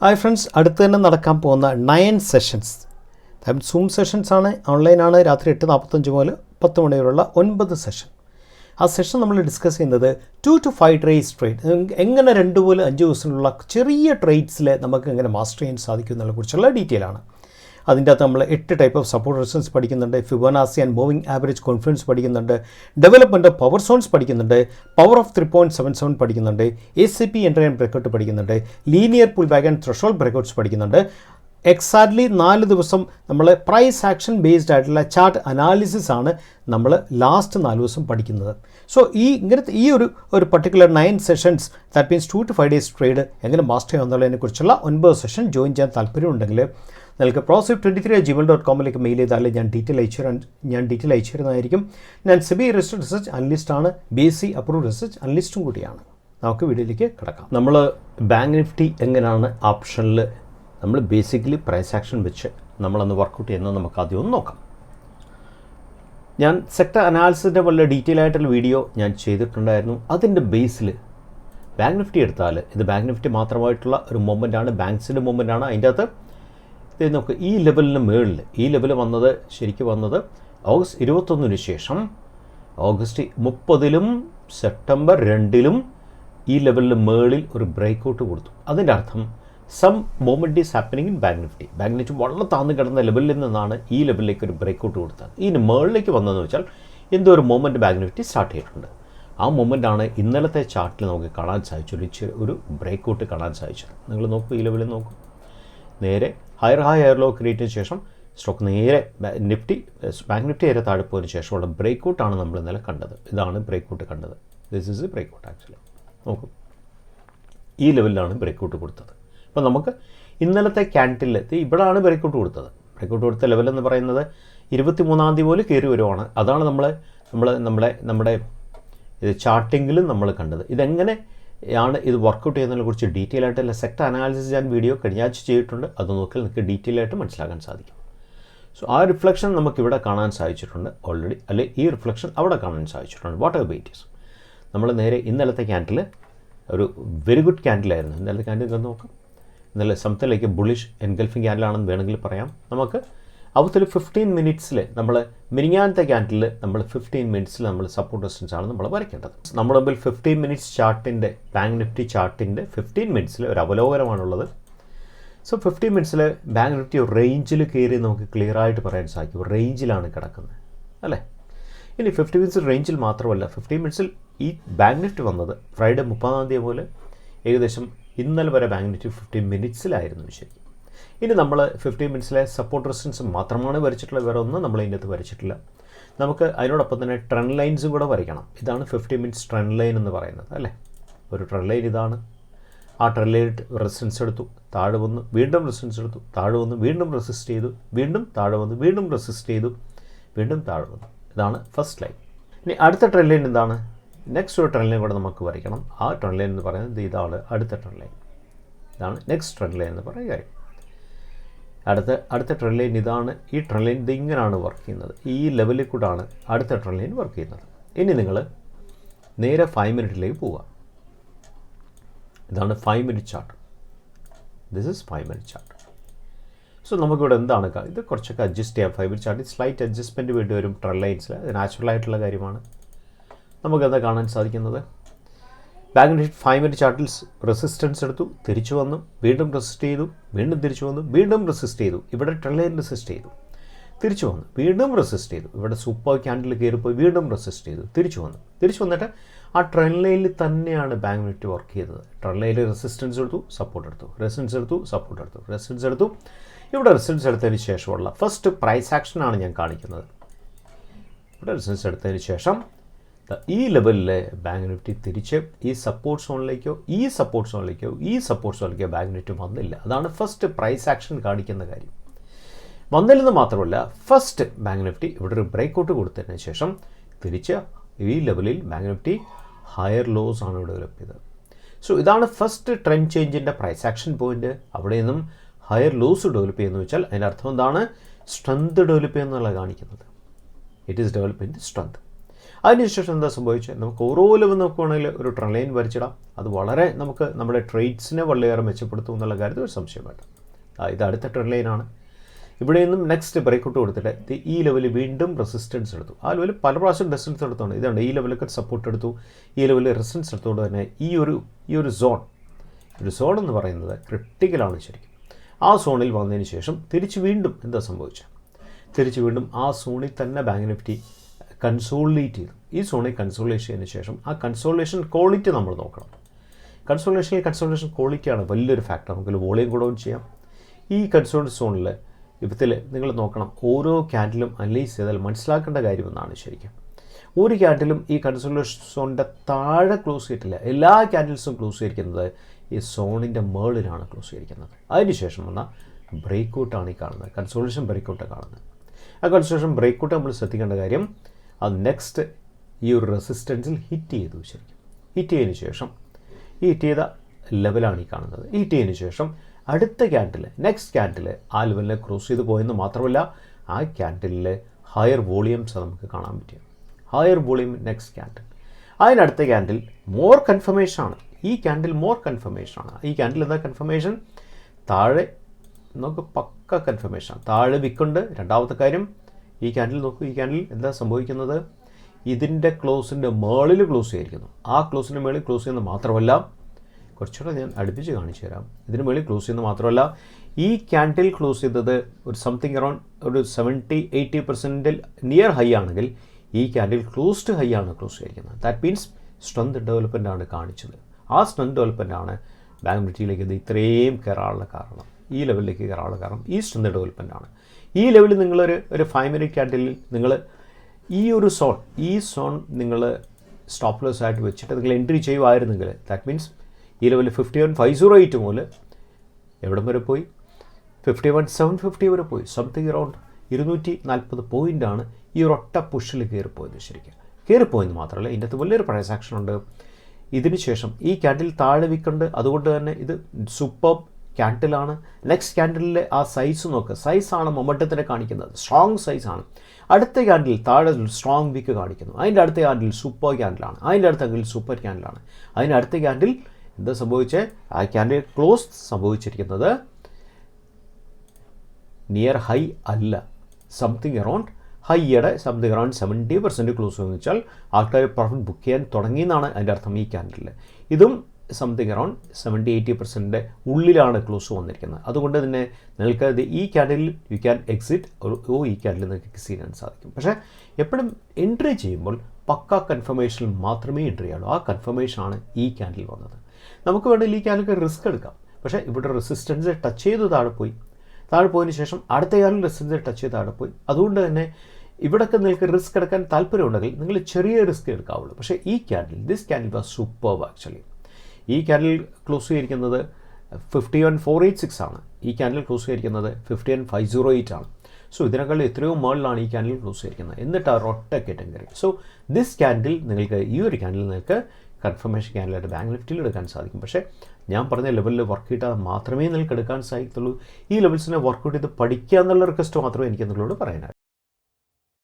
Hi friends അടുത്ത് തന്നെ നടക്കാൻ പോകുന്ന നയൻ സെഷൻസ് സൂം സെഷൻസ് ആണ് ഓൺലൈനാണ് രാത്രി എട്ട് നാൽപ്പത്തഞ്ച് മുതൽ പത്ത് മണി വരെയുള്ള ഒൻപത് സെഷൻ ആ സെഷൻ നമ്മൾ ഡിസ്കസ് ചെയ്യുന്നത് two two five trades trade എങ്ങനെ രണ്ട് മുതൽ അഞ്ച് ദിവസത്തിനുള്ള ചെറിയ ട്രേഡ്സിൽ നമുക്ക് എങ്ങനെ മാസ്റ്റർ ചെയ്യാൻ സാധിക്കും എന്നുള്ള കുറിച്ചുള്ള ഡീറ്റെയിൽ ആണ്. അതിന്റെ അകത്ത് നമ്മൾ എട്ട് ടൈപ്പ് ഓഫ് സപ്പോർട്ട് റെസിസ്റ്റൻസ് പഠിക്കുന്നുണ്ട്. Fibonacci and moving average confidence പഠിക്കുന്നുണ്ട്. ഡെവലപ്മെന്റ് പവർ സോൺസ് പഠിക്കുന്നുണ്ട്. Power of three point seven seven പഠിക്കുന്നുണ്ട്. A C P enter and breakout പഠിക്കുന്നുണ്ട്. Linear pull back and threshold breakouts പഠിക്കുന്നുണ്ട്. എക്സാക്ട്ലി നാല് ദിവസം നമ്മൾ price action based ആയിട്ടുള്ള ചാർട്ട് അനാലിസിസ് ആണ് നമ്മൾ ലാസ്റ്റ് നാല് ദിവസം പഠിക്കുന്നത്. സോ ഈ ഇങ്ങനത്തെ ഈ ഒരു ഒരു particular nine sessions that means two two five days trade എങ്ങനെ മാസ്റ്റർ കുറിച്ചുള്ള ഒൻപത് സെഷൻ ജോയിൻ ചെയ്യാൻ താല്പര്യമുണ്ടെങ്കിൽ നിങ്ങൾക്ക് പ്രോസിഫ് ട്വന്റി ത്രീ ജിമെയിൽ ഡോട്ട് കോമിലേക്ക് മെയിൽ ചെയ്താൽ ഞാൻ ഡീറ്റെയിൽ അയച്ചു തരാൻ ഞാൻ ഡീറ്റെയിൽ അയച്ചു തരുന്നതായിരിക്കും. ഞാൻ SEBI registered research അനലിസ്റ്റാണ് B S C approve research അനലിസ്റ്റും കൂടിയാണ്. നമുക്ക് വീഡിയോയിലേക്ക് കിടക്കാം. നമ്മൾ ബാങ്ക് നിഫ്റ്റി എങ്ങനെയാണ് ഓപ്ഷനിൽ നമ്മൾ ബേസിക്കലി പ്രൈസ് ആക്ഷൻ വെച്ച് നമ്മളന്ന് വർക്കൗട്ട് ചെയ്യുന്നത് നമുക്ക് ആദ്യം ഒന്ന് നോക്കാം. ഞാൻ സെക്ടർ അനാലിസിന്റെ വളരെ ഡീറ്റെയിൽ ആയിട്ടുള്ള വീഡിയോ ഞാൻ ചെയ്തിട്ടുണ്ടായിരുന്നു. അതിന്റെ ബേസിൽ ബാങ്ക് നിഫ്റ്റി എടുത്താൽ ഇത് ബാങ്ക് നിഫ്റ്റി മാത്രമായിട്ടുള്ള ഒരു മൊമെന്റ് ആണ്. ബാങ്ക്സിന്റെ മൊമെന്റ് ആണ് അതിന്റെ അകത്ത്. ഇത് നോക്ക് ഈ ലെവലിന് മുകളിൽ ഈ ലെവൽ വന്നത് ശരിക്കും വന്നത് ഓഗസ്റ്റ് ഇരുപത്തൊന്നിന് ശേഷം ഓഗസ്റ്റ് മുപ്പതിലും സെപ്റ്റംബർ രണ്ടിലും ഈ ലെവലിന് മുകളിൽ ഒരു ബ്രേക്ക് ഔട്ട് കൊടുത്തു. അതിന്റെ അർത്ഥം some movement is happening in bank Nifty bank Nifty വളരെ താഴ്ന്നു കിടന്ന ലെവലിൽ നിന്നാണ് ഈ ലെവലിലേക്ക് ഒരു ബ്രേക്ക് ഔട്ട് കൊടുത്തത്. ഇതിന് മുകളിലേക്ക് വന്നതെന്ന് വെച്ചാൽ എന്തോ ഒരു മൂമെന്റ് ബാങ്ക് നിഫ്റ്റി സ്റ്റാർട്ട് ചെയ്തിട്ടുണ്ട്. ആ മൊമെന്റാണ് ഇന്നലത്തെ ചാർട്ടിൽ നമുക്ക് കാണാൻ സാധിച്ചത്. ഒരു ഒരു ബ്രേക്ക് ഔട്ട് കാണാൻ സാധിച്ചത്. നിങ്ങൾ നോക്കൂ ഈ ലെവലിൽ നോക്കൂ. നേരെ ഹയർ ഹൈ ഹയർ ലോ ക്രിയേറ്റിന് ശേഷം സ്റ്റോക്ക് നേരെ നിഫ്റ്റി ബാങ്ക് നിഫ്റ്റി നേരെ താഴെ പോയതിന് ശേഷമുള്ള ബ്രേക്ക് ഔട്ടാണ് നമ്മൾ ഇന്നലെ കണ്ടത്. ഇതാണ് ബ്രേക്ക് ഔട്ട് കണ്ടത്. This is break out actually നോക്കൂ. ഈ ലെവലിലാണ് ബ്രേക്ക് ഔട്ട് കൊടുത്തത്. അപ്പോൾ നമുക്ക് ഇന്നലത്തെ ക്യാന്റിൽ ഇവിടെയാണ് ബ്രേക്കൗട്ട് കൊടുത്തത്. ബ്രേക്കൗട്ട് കൊടുത്ത ലെവൽ എന്ന് പറയുന്നത് ഇരുപത്തി മൂന്നാം തീയതി പോലെ കയറി വരുവാണ്. അതാണ് നമ്മൾ നമ്മൾ നമ്മുടെ നമ്മുടെ ഇത് ചാർട്ടിങ്ങിലും നമ്മൾ കണ്ടത്. ഇതെങ്ങനെ ആണ് ഇത് വർക്കൗട്ട് ചെയ്യുന്നതിനെ കുറിച്ച് ഡീറ്റെയിൽ ആയിട്ടുള്ള സെക്ടർ അനാലിസിസ് ഞാൻ വീഡിയോ കഴിഞ്ഞ ആഴ്ച ചെയ്തിട്ടുണ്ട്. അത് നോക്കിയാൽ നിങ്ങൾക്ക് ഡീറ്റെയിൽ ആയിട്ട് മനസ്സിലാക്കാൻ സാധിക്കും. സോ ആ റിഫ്ലക്ഷൻ നമുക്ക് ഇവിടെ കാണാൻ സാധിച്ചിട്ടുണ്ട്. ഓൾറെഡി അല്ലെ ഈ റിഫ്ലക്ഷൻ അവിടെ കാണാൻ സാധിച്ചിട്ടുണ്ട്. വാട്ട് ആർ ബേറ്റീസ് നമ്മൾ നേരെ ഇന്നലത്തെ ക്യാൻഡിൽ ഒരു വെരി ഗുഡ് ക്യാൻഡിലായിരുന്നു ഇന്നലത്തെ ക്യാൻഡിൽ ഇന്നലെ സംത്തിലേക്ക് ബുളിഷ് എൻഗൾഫിംഗ് ക്യാൻഡിലാണെന്ന് വേണമെങ്കിൽ പറയാം. നമുക്ക് അവത്തിൽ ഫിഫ്റ്റീൻ മിനിറ്റ്സിൽ നമ്മൾ മിനിങ്ങാനത്തെ ക്യാൻഡിൽ നമ്മൾ ഫിഫ്റ്റീൻ മിനിറ്റ്സിൽ നമ്മൾ സപ്പോർട്ട് റെസിസ്റ്റൻസ് ആണ് നമ്മൾ വരയ്ക്കേണ്ടത്. നമ്മുടെ മുമ്പിൽ ഫിഫ്റ്റീൻ മിനിറ്റ്സ് ചാർട്ടിന്റെ ബാങ്ക് നിഫ്റ്റി ചാർട്ടിന്റെ ഫിഫ്റ്റീൻ മിനിറ്റ്സിൽ ഒരു അവലോകനമാണുള്ളത്. സോ ഫിഫ്റ്റീൻ മിനിറ്റ്സിൽ ബാങ്ക് നിഫ്റ്റി റേഞ്ചിൽ കയറി നമുക്ക് ക്ലിയർ ആയിട്ട് പറയാൻ സാധിക്കും. റേഞ്ചിലാണ് കിടക്കുന്നത്. അല്ലേ? ഇനി ഫിഫ്റ്റി മിനിറ്റ്സ് റേഞ്ചിൽ മാത്രമല്ല ഫിഫ്റ്റീൻ മിനിറ്റ്സിൽ ഈ ബാങ്ക് നിഫ്റ്റ് വന്നത് ഫ്രൈഡേ മുപ്പതാം തീയതി പോലെ ഏകദേശം ഇന്നലെ വരെ മാഗ്നിറ്റ്യൂഡ് ഫിഫ്റ്റീൻ മിനിറ്റ്സിലായിരുന്നു ശരി ഇനി നമ്മൾ ഫിഫ്റ്റീൻ മിനിറ്റ്സിലെ സപ്പോർട്ട് റെസിസ്റ്റൻസ് മാത്രമാണ് വരച്ചിട്ടുള്ളത് വേറെ ഒന്നും നമ്മൾ ഇതിന്റെ അകത്ത് വരച്ചിട്ടില്ല. നമുക്ക് അതിനോടൊപ്പം തന്നെ ട്രെൻഡ് ലൈൻസും കൂടെ വരയ്ക്കണം. ഇതാണ് ഫിഫ്റ്റി മിനിറ്റ്സ് ട്രെൻഡ് ലൈൻ എന്ന് പറയുന്നത് അല്ലേ? ഒരു ട്രെൻഡ് ലൈൻ ഇതാണ്. ആ ട്രെൻഡ് ലൈൻ റെസിസ്റ്റൻസ് എടുത്തു താഴെ വന്നു വീണ്ടും റെസിസ്റ്റൻസ് എടുത്തു താഴെ വന്നു വീണ്ടും റെസിസ്റ്റ് ചെയ്തു വീണ്ടും താഴെ വന്നു വീണ്ടും റെസിസ്റ്റ് ചെയ്തു വീണ്ടും താഴെ വന്നു. ഇതാണ് ഫസ്റ്റ് ലൈൻ ഇനി അടുത്ത ട്രെൻഡ് ലൈൻ എന്താണ്? നെക്സ്റ്റ് ഒരു ട്രെൻഡ് ലൈൻ കൂടെ നമുക്ക് വരയ്ക്കണം. ആ ട്രെൻഡ് ലൈൻ എന്ന് പറയുന്നത് ഇതാണ് അടുത്ത ട്രെൻഡ് ലൈൻ ഇതാണ് നെക്സ്റ്റ് ട്രെൻഡ് ലൈൻ എന്ന് പറയുന്ന കാര്യം. അടുത്ത അടുത്ത ട്രെൻഡ് ലൈൻ ഇതാണ്. ഈ ട്രെൻഡ് ലൈൻ ഇത് ഇങ്ങനെയാണ് വർക്ക് ചെയ്യുന്നത്. ഈ ലെവലിൽ കൂടാണ് അടുത്ത ട്രെൻഡ് ലൈൻ വർക്ക് ചെയ്യുന്നത്. ഇനി നിങ്ങൾ നേരെ ഫൈവ് മിനിറ്റിലേക്ക് പോവുക. ഇതാണ് five minute chart this is five minute chart so നമുക്കിവിടെ എന്താണ് ഇത് കുറച്ചൊക്കെ അഡ്ജസ്റ്റ് ചെയ്യാം. ഫൈവ് മിനിറ്റ് ചാർട്ടിൽ സ്ലൈറ്റ് അഡ്ജസ്റ്റ്മെന്റ് വേണ്ടി വരും ട്രെൻഡ് ലൈൻസിൽ അത് നാച്ചുറൽ ആയിട്ടുള്ള കാര്യമാണ്. നമുക്കെന്താ കാണാൻ സാധിക്കുന്നത്? ബാങ്ക് നിഫ്റ്റി ഫൈവ് മിനിറ്റ് ചാർട്ടിൽ റെസിസ്റ്റൻസ് എടുത്തു തിരിച്ചു വന്നു വീണ്ടും റെസിസ്റ്റ് ചെയ്തു വീണ്ടും തിരിച്ചു വന്നു വീണ്ടും റെസിസ്റ്റ് ചെയ്തു ഇവിടെ ട്രെൻഡ് ലൈൻ റെസിസ്റ്റ് ചെയ്തു തിരിച്ചു വന്നു വീണ്ടും റെസിസ്റ്റ് ചെയ്തു ഇവിടെ സൂപ്പർ ക്യാൻഡിൽ കയറിപ്പോയി വീണ്ടും റെസിസ്റ്റ് ചെയ്തു തിരിച്ചു വന്നു തിരിച്ചു വന്നിട്ട് ആ ട്രെൻഡ് ലൈനിൽ തന്നെയാണ് ബാങ്ക് നിഫ്റ്റി വർക്ക് ചെയ്തത്. ട്രെൻഡ് ലൈനിൽ റെസിസ്റ്റൻസ് എടുത്തു സപ്പോർട്ട് എടുത്തു റെസിസ്റ്റൻസ് എടുത്തു സപ്പോർട്ട് എടുത്തു റെസിസ്റ്റൻസ് എടുത്തു. ഇവിടെ റെസിസ്റ്റൻസ് എടുത്തതിന് ശേഷമുള്ള ഫസ്റ്റ് പ്രൈസ് ആക്ഷനാണ് ഞാൻ കാണിക്കുന്നത്. ഇവിടെ റെസിസ്റ്റൻസ് എടുത്തതിന് ശേഷം ഈ ലെവലിലെ ബാങ്ക് നിഫ്റ്റി തിരിച്ച് ഈ സപ്പോർട്ട് സോണിലേക്കോ ഈ സപ്പോർട്ട് സോണിലേക്കോ ഈ സപ്പോർട്ട് സോണിലേക്കോ ബാങ്ക് നിഫ്റ്റി വന്നില്ല. അതാണ് ഫസ്റ്റ് പ്രൈസ് ആക്ഷൻ കാണിക്കുന്ന കാര്യം. വന്നില്ലെന്ന് മാത്രമല്ല ഫസ്റ്റ് ബാങ്ക് നിഫ്റ്റി ഇവിടെ ഒരു ബ്രേക്ക് ഔട്ട് കൊടുത്തതിന് ശേഷം തിരിച്ച് ഈ ലെവലിൽ ബാങ്ക് നിഫ്റ്റി ഹയർ ലോസ് ആണ് ഡെവലപ്പ് ചെയ്തത് സോ ഇതാണ് ഫസ്റ്റ് ട്രെൻഡ് ചേഞ്ചിന്റെ പ്രൈസ് ആക്ഷൻ പോയിന്റ് അവിടെ നിന്നും ഹയർ ലോസ് ഡെവലപ്പ് ചെയ്യുന്നു വെച്ചാൽ അതിന്റെ അർത്ഥം എന്താണ്? സ്ട്രെങ്ത് ഡെവലപ്പ് ചെയ്യുന്നുള്ള കാണിക്കുന്നത്. It is develop in strength അതിനുശേഷം എന്താ സംഭവിച്ചത് നമുക്ക് ഓരോ ലെവൽ നോക്കുവാണെങ്കിൽ ഒരു ട്രെൻഡ് ലൈൻ വരച്ചിടാം. അത് വളരെ നമുക്ക് നമ്മുടെ ട്രേഡ്സിനെ വളരെയേറെ മെച്ചപ്പെടുത്തും എന്നുള്ള കാര്യത്തിൽ ഒരു സംശയം വേണ്ട. ഇത് അടുത്ത ട്രെൻഡ് ലൈനാണ് ഇവിടെ നിന്നും നെക്സ്റ്റ് ബ്രേക്കൗട്ട് കൊടുത്തിട്ട് ഈ ലെവലിൽ വീണ്ടും റെസിസ്റ്റൻസ് എടുത്തു. ആ ലെവലിൽ പല പ്രാവശ്യം റെസിസ്റ്റൻസ് എടുത്തോണ്ട് ഇതാണ് ഈ ലെവലൊക്കെ സപ്പോർട്ട് എടുത്തു. ഈ ലെവലിൽ റെസിസ്റ്റൻസ് എടുത്തുകൊണ്ട് തന്നെ ഈ ഒരു ഈ ഒരു സോൺ ഒരു സോൺ എന്ന് പറയുന്നത് ക്രിട്ടിക്കലാണ് ശരിക്കും. ആ സോണിൽ വന്നതിന് ശേഷം തിരിച്ച് വീണ്ടും എന്താ സംഭവിച്ചത് തിരിച്ച് വീണ്ടും ആ സോണിൽ തന്നെ ബാങ്ക് നിഫ്റ്റി കൺസോളിഡേറ്റ് ചെയ്തു. ഈ സോണിൽ കൺസോളേഷൻ ചെയ്തതിന് ശേഷം ആ കൺസോളിഡേഷൻ ക്വാളിറ്റി നമ്മൾ നോക്കണം. കൺസോളിഡേഷനിൽ കൺസോളിഡേഷൻ ക്വാളിറ്റിയാണ് വലിയൊരു ഫാക്ടർ നമുക്ക് വോളിയം കൂടവും ചെയ്യാം. ഈ കൺസോൾഡ് സോണിൽ ഇപ്പത്തിൽ നിങ്ങൾ നോക്കണം. ഓരോ ക്യാൻഡിലും അനലൈസ് ചെയ്താൽ മനസ്സിലാക്കേണ്ട കാര്യമെന്നാണ് ശരിക്കും. ഒരു ക്യാൻഡിലും ഈ കൺസോളേഷൻ സോണിന്റെ താഴെ ക്ലോസ് ചെയ്തിട്ടില്ല. എല്ലാ ക്യാൻഡിൽസും ക്ലോസ് ചെയ്തിരിക്കുന്നത് ഈ സോണിന്റെ മേളിലാണ് ക്ലോസ് ചെയ്തിരിക്കുന്നത്. അതിനുശേഷം വന്ന ബ്രേക്ക് ഔട്ടാണ് ഈ കാണുന്നത്. കൺസോളേഷൻ ബ്രേക്കൗട്ട് കാണുന്നത്. ആ കൺസോളേഷൻ ബ്രേക്കൗട്ട് നമ്മൾ ശ്രദ്ധിക്കേണ്ട കാര്യം അത് നെക്സ്റ്റ് ഈ ഒരു റെസിസ്റ്റൻസിൽ ഹിറ്റ് ചെയ്തു ശരിക്കും. ഹിറ്റ് ചെയ്തതിന് ശേഷം ഈ ഹിറ്റ് ചെയ്ത ലെവലാണ് ഈ കാണുന്നത്. ഹിറ്റ് ചെയ്തതിന് ശേഷം അടുത്ത ക്യാൻഡിൽ നെക്സ്റ്റ് ക്യാൻഡിൽ ആ ലെവലിനെ ക്രോസ് ചെയ്ത് പോയെന്ന് മാത്രമല്ല ആ ക്യാൻഡിലെ ഹയർ വോളിയംസ് നമുക്ക് കാണാൻ പറ്റും ഹയർ വോളിയം നെക്സ്റ്റ് ക്യാൻഡിൽ അതിനടുത്ത ക്യാൻഡിൽ മോർ കൺഫർമേഷൻ ആണ്. ഈ ക്യാൻഡിൽ മോർ കൺഫർമേഷൻ ആണ്. ഈ ക്യാൻഡിൽ എന്താ കൺഫർമേഷൻ താഴെ നമുക്ക് പക്ക കൺഫർമേഷൻ താഴെ വിക്കുണ്ട് രണ്ടാമത്തെ കാര്യം ഈ ക്യാൻഡിൽ നോക്കൂ ഈ ക്യാൻഡിൽ എന്താ സംഭവിക്കുന്നത്? ഇതിന്റെ ക്ലോസിന്റെ മേളിൽ ക്ലോസ് ചെയ്തിരിക്കുന്നു. ആ ക്ലോസിന്റെ മേളിൽ ക്ലോസ് ചെയ്യുന്നത് മാത്രമല്ല കുറച്ചുകൂടെ ഞാൻ അടുപ്പിച്ച് കാണിച്ചു തരാം. ഇതിന് മേളിൽ ക്ലോസ് ചെയ്യുന്നത് മാത്രമല്ല ഈ ക്യാൻഡിൽ ക്ലോസ് ചെയ്തത് ഒരു സംതിങ് അറൗണ്ട് ഒരു സെവന്റി എയ്റ്റി പെർസെന്റിൽ നിയർ ഹൈ ആണെങ്കിൽ ഈ ക്യാൻഡിൽ ക്ലോസ്ഡ് ഹൈ ആണ് ക്ലോസ് ചെയ്തിരിക്കുന്നത്. ദാറ്റ് മീൻസ് സ്ട്രെങ്ത് ഡെവലപ്മെന്റ് ആണ് കാണിച്ചത്. ആ സ്ട്രെങ്ത് ഡെവലപ്മെന്റ് ആണ് ബാങ്ക് നിഫ്റ്റിയിലേക്ക് ഇത് ഇത്രയും കയറാനുള്ള കാരണം. ഈ ലെവലിലേക്ക് കയറാനുള്ള കാരണം ഈ സ്ട്രെങ്ത് ഡെവലപ്മെന്റ് ആണ്. ഈ ലെവലിൽ നിങ്ങളൊരു ഒരു ഫൈവ് മിനിറ്റ് ക്യാൻഡിലിൽ നിങ്ങൾ ഈ ഒരു സോൺ ഈ സോൺ നിങ്ങൾ സ്റ്റോപ്പ് ലോസ് ആയിട്ട് വെച്ചിട്ട് നിങ്ങൾ എൻട്രി ചെയ്യുമായിരുന്നെങ്കിൽ ദാറ്റ് മീൻസ് ഈ ലെവലിൽ fifty one five zero eight മുതൽ എവിടം വരെ പോയി? ഫിഫ്റ്റി വൺ സെവൻ ഫിഫ്റ്റി വരെ പോയി. സംതിങ് അറൗണ്ട് ഇരുന്നൂറ്റി നാൽപ്പത് പോയിന്റാണ് ഈ ഒരൊറ്റ പുഷിൽ കയറിപ്പോയത് ശരിക്കും. കയറിപ്പോയെന്ന് മാത്രമല്ല ഇതിന്റെ അകത്ത് വലിയൊരു പ്രൈസ് ആക്ഷൻ ഉണ്ട് ഇതിനുശേഷം ഈ ക്യാൻഡിൽ താഴെ വിൽക്കുന്നുണ്ട് അതുകൊണ്ട് തന്നെ ഇത് സൂപ്പർ ക്യാൻഡിലാണ് നെക്സ്റ്റ് ക്യാൻഡിലിലെ ആ സൈസ് നോക്ക്. സൈസാണ് മൊമറ്റത്തിനെ കാണിക്കുന്നത്. സ്ട്രോങ് സൈസാണ് അടുത്ത ക്യാൻഡിൽ താഴെ സ്ട്രോങ് വീക്ക് കാണിക്കുന്നു. അതിന്റെ അടുത്ത ക്യാൻഡിൽ സൂപ്പർ ക്യാൻഡിലാണ് അതിന്റെ അടുത്ത ക്യാൻഡിൽ സൂപ്പർ ക്യാൻഡിലാണ് അതിന്റെ അടുത്ത ക്യാൻഡിൽ എന്താ സംഭവിച്ച്? ആ ക്യാൻഡിൽ ക്ലോസ് സംഭവിച്ചിരിക്കുന്നത് നിയർ ഹൈ അല്ല. Something around ഹൈയുടെ something around seventy percent close എന്ന് വെച്ചാൽ ആൾക്കാർ പ്രോഫിറ്റ് ബുക്ക് ചെയ്യാൻ തുടങ്ങിയെന്നാണ് അതിന്റെ അർത്ഥം ഈ ക്യാൻഡിലിൽ ഇതും സംതിങ് അറൗണ്ട് സെവന്റി എയ്റ്റി പെർസെന്റിന്റെ ഉള്ളിലാണ് ക്ലോസ് വന്നിരിക്കുന്നത്. അതുകൊണ്ട് തന്നെ നിങ്ങൾക്ക് ഈ ക്യാൻഡിലിൽ യു ക്യാൻ എക്സിറ്റ് ഓ ഈ ക്യാൻഡിൽ നിങ്ങൾക്ക് ചെയ്യാൻ സാധിക്കും. പക്ഷേ എപ്പോഴും എൻട്രി ചെയ്യുമ്പോൾ പക്ക കൺഫർമേഷനിൽ മാത്രമേ എൻട്രി ചെയ്യുള്ളൂ ആ കൺഫർമേഷനാണ് ഈ ക്യാൻഡിൽ വന്നത്. നമുക്ക് വേണമെങ്കിൽ ഈ ക്യാൻഡിൽ റിസ്ക് എടുക്കാം. പക്ഷേ ഇവിടെ റെസിസ്റ്റൻസ് ടച്ച് ചെയ്ത് താഴെ പോയി. താഴെ പോയതിന് ശേഷം അടുത്ത കാലം റെസിസ്റ്റൻസ് ടച്ച് ചെയ്ത് താഴെ പോയി. അതുകൊണ്ട് തന്നെ ഇവിടൊക്കെ നിങ്ങൾക്ക് റിസ്ക് എടുക്കാൻ താല്പര്യമുണ്ടെങ്കിൽ നിങ്ങൾ ചെറിയ റിസ്ക് എടുക്കാവുള്ളൂ. പക്ഷേ ഈ candle this candle was super actually ഈ ക്യാൻഡിൽ ക്ലോസ് ചെയ്തിരിക്കുന്നത് fifty one four eight six ആണ്. ഈ ക്യാൻഡിൽ ക്ലോസ് ചെയ്തിരിക്കുന്നത് fifty one five zero eight ആണ്. സോ ഇതിനേക്കാൾ എത്രയോ മുകളിലാണ് ഈ ക്യാൻഡിൽ ക്ലോസ് ചെയ്തിരിക്കുന്നത്. എന്നിട്ട് ആ റൊട്ട കാറ്റഗറി സോ ദിസ് ക്യാൻഡിൽ നിങ്ങൾക്ക് ഈ ഒരു ക്യാൻഡിൽ നിങ്ങൾക്ക് കൺഫർമേഷൻ ക്യാൻഡിലായിട്ട് ബാങ്ക് നിഫ്റ്റിയിൽ എടുക്കാൻ സാധിക്കും. പക്ഷേ ഞാൻ പറഞ്ഞ ലെവലിൽ വർക്ക് ചെയ്താൽ മാത്രമേ നിങ്ങൾക്ക് എടുക്കാൻ സാധിക്കത്തുള്ളൂ. ഈ ലെവൽസിനെ വർക്കൗട്ട് ചെയ്ത് പഠിക്കുക എന്നുള്ള റിക്വസ്റ്റ് മാത്രമേ എനിക്ക് നിങ്ങളോട് പറയാനായിട്ട്